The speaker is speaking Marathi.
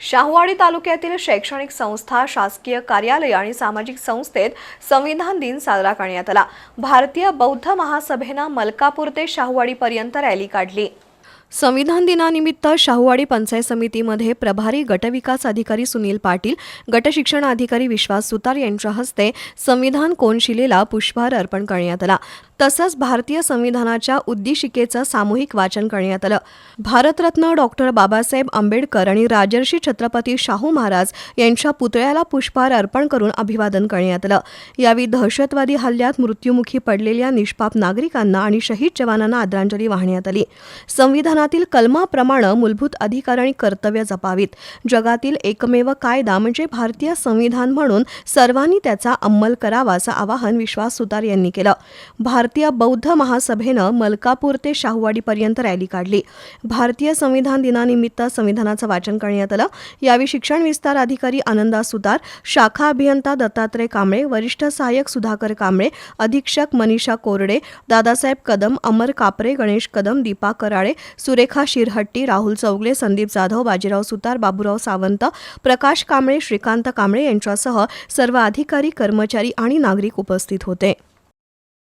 शाहूवाडी तालुक्यातील शैक्षणिक संस्था शासकीय कार्यालय आणि सामाजिक संस्थेत संविधान दिन साजरा करण्यात आला. भारतीय बौद्ध महासभेनं मलकापूर ते शाहूवाडीपर्यंत रॅली काढली. संविधान दिनानिमित्त शाहूवाडी पंचायत समितीमध्ये प्रभारी गटविकास अधिकारी सुनील पाटील गटशिक्षण अधिकारी विश्वास सुतार यांच्या हस्ते संविधान कोनशिलेला पुष्पहार अर्पण करण्यात आला. तसंच भारतीय संविधानाच्या उद्दिशिकेचं सामूहिक वाचन करण्यात आलं. भारतरत्न डॉक्टर बाबासाहेब आंबेडकर आणि राजर्षी छत्रपती शाहू महाराज यांच्या पुतळ्याला पुष्पहार अर्पण करून अभिवादन करण्यात आलं. यावेळी दहशतवादी हल्ल्यात मृत्युमुखी पडलेल्या निष्पाप नागरिकांना आणि शहीद जवानांना आदरांजली वाहण्यात आली. संविधान संविधानातील कलमाप्रमाणे मूलभूत अधिकार आणि कर्तव्य जपावीत. जगातील एकमेव कायदा म्हणजे भारतीय संविधान म्हणून सर्वांनी त्याचा अंमल करावा असं आवाहन विश्वास सुतार यांनी केलं. भारतीय बौद्ध महासभेनं मलकापूर ते शाहूवाडीपर्यंत रॅली काढली. भारतीय संविधान दिनानिमित्त संविधानाचं वाचन करण्यात आलं. यावेळी शिक्षण विस्तार अधिकारी आनंदा सुतार शाखा अभियंता दत्तात्रय कांबळे वरिष्ठ सहाय्यक सुधाकर कांबळे अधीक्षक मनीषा कोरडे दादासाहेब कदम अमर कापरे गणेश कदम दीपा कराळे सुरेखा शिरहट्टी राहुल चौगले संदीप जाधव बाजीराव सुतार बाबूराव सावंत प्रकाश कांबळे श्रीकांत कांबळे यांच्यासह सर्व अधिकारी कर्मचारी आणि नागरिक उपस्थित होते.